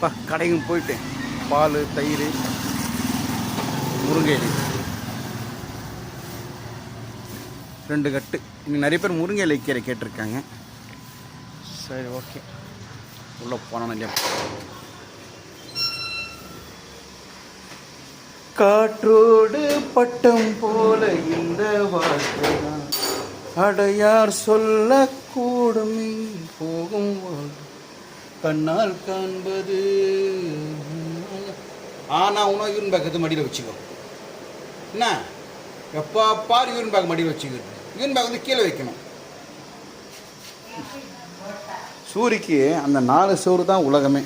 பா கடைக்கும் போயிட்டு பால் தயிர் முருங்கை இலை ரெண்டு கட்டு. இங்கே நிறைய பேர் முருங்கை இலை கீரை கேட்டிருக்காங்க. சரி ஓகே. உள்ளே போனோம் இல்லையா? காற்றோடு பட்டம் போல இந்த வாழ்க்கை அடையார் சொல்லக்கூடுமே போகும் வாழ்க்கை. கண்ணால் காண்பது. ஆனா உனக்கு யூரின் பேக் எடுத்து மடியில் வச்சுக்கோ. என்ன? எப்போ பார் யூரின் பேக் மடியில் வச்சுக்கிறது யூரின் பேக் வந்து கீழே வைக்கணும். சூரிக்கு அந்த நாலு சோறு தான் உலகமே.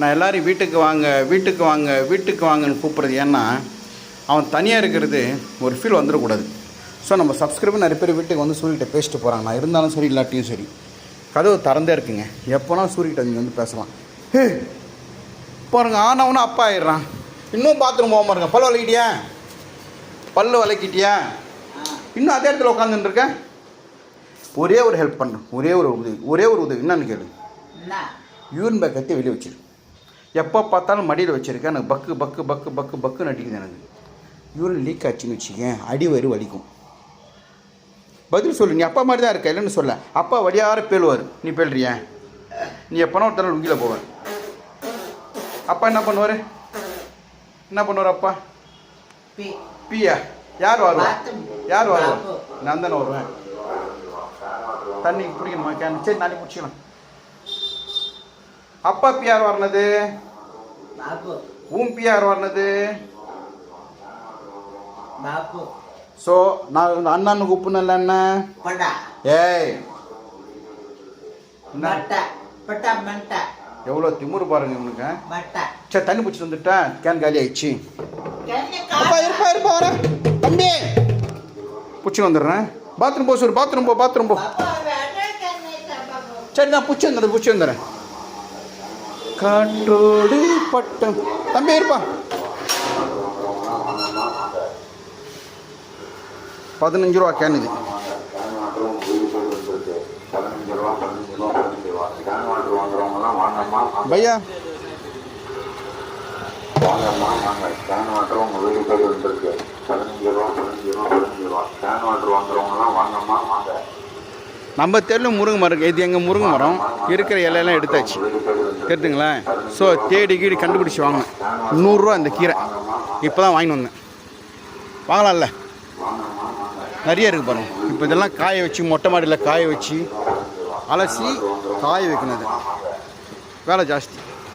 நான் எல்லாரையும் வீட்டுக்கு வாங்க வீட்டுக்கு வாங்க வீட்டுக்கு வாங்கன்னு கூப்பிட்றது ஏன்னா அவன் தனியாக இருக்கிறது ஒரு ஃபீல் வந்துடக்கூடாது. ஸோ நம்ம சப்ஸ்கிரைபர் நிறைய பேர் வீட்டுக்கு வந்து சூரியகிட்ட பேசிட்டு போகிறாங்க நான் இருந்தாலும் சரி இல்லாட்டியும் சரி. கதவு திறந்தே இருக்குங்க. எப்போனா சூரியகிட்ட நீங்கள் வந்து பேசலாம். ஹே பாருங்க ஆனவனும் அப்பா ஆயிடுறான். இன்னும் பாத்ரூம் போகாம இருங்க பல்லு வலிக்கிட்டியா பல்லு வலிக்கிட்டியா இன்னும் அதே இடத்துல உட்காந்துட்டு இருக்க? ஒரே ஒரு ஹெல்ப் பண்ணு. ஒரே ஒரு உதவி. ஒரே ஒரு உதவி. என்னன்னு கேளு. யூரின் பேக் கட்டி வெளியே வச்சிரு. எப்போ பார்த்தாலும் மடியில் வச்சிருக்கேன் எனக்கு பக்கு பக்கு பக்கு பக்கு பக்கு நடிக்குது எனக்கு. யூரின் லீக் ஆச்சுன்னு வச்சுக்கேன். அடி வயிறு வலிக்கும். பதில் சொல்லு. நீ அப்பா மாதிரி தான் இருக்க இல்லைன்னு சொல்ல. அப்பா வழியார பேழுவார் நீ பேழுறியா நீ எப்போனா ஒரு தடவை லுங்கியில் போவ அப்பா என்ன பண்ணுவார்? என்ன பண்ணுவார் அப்பா? பியா? யார் வருவா யார் வருவா நான் தானே வருவேன். தண்ணி குடிக்கணுமா? கேன். சரி நானே குடிச்சிக்கலாம் அப்பா பியார் வரனது బాబు உன் பியார் வரனது బాబు ஸோ நான் அண்ணான்னு கூப்பிடல என்ன పడ ஏய் என்ன మట్ట పట్ట మంట எவ்வளோ திமிரு பாருங்க இவனுக்கு మట్ట சரி தண்ணி பிடிச்சி வந்துட்டேன் கேன் காலி ஆயிடுச்சு కన్ని அப்பா இருப்பா இருப்பா வர தம்பி பிடிச்சி வந்துடுறேன் பாத்ரூம் போ சொல்லு பாத்ரூம் போ பாத்ரூம் போ బాబు వేడే కన్ని బాబు சரி நான் பிடிச்சி வந்துடுறேன் பிடிச்சி வந்துடுறேன் காற்றோடு பட்டம் தம்பி இருப்பா பதினஞ்சு ரூபா கேன் இது. பையா? வாங்கம்மா வாங்க கேன் வாட்டர் வீடு பதினஞ்சு ரூபா பதினஞ்சு ரூபா பதினஞ்சு ரூபா கேன் வாட்டர் வாங்கம்மா வாங்க நம்ம தெருவில் முருங்கை மரம் இது எங்கள் முருங்கை மரம். இருக்கிற இலையெல்லாம் எடுத்தாச்சு. வீடு ஸோ தேடி கீடி கண்டுபிடிச்சி வாங்கினேன். நூறுரூவா இந்த கீரை. இப்போ தான் வாங்கிட்டு வந்தேன். வாங்கலாம்ல. நிறைய இருக்குது பாருங்கள் இப்போ இதெல்லாம் காய வச்சு மொட்டை மாடியில் காய வச்சு அலசி காய வைக்கணும் அது வேலை ஜாஸ்தி.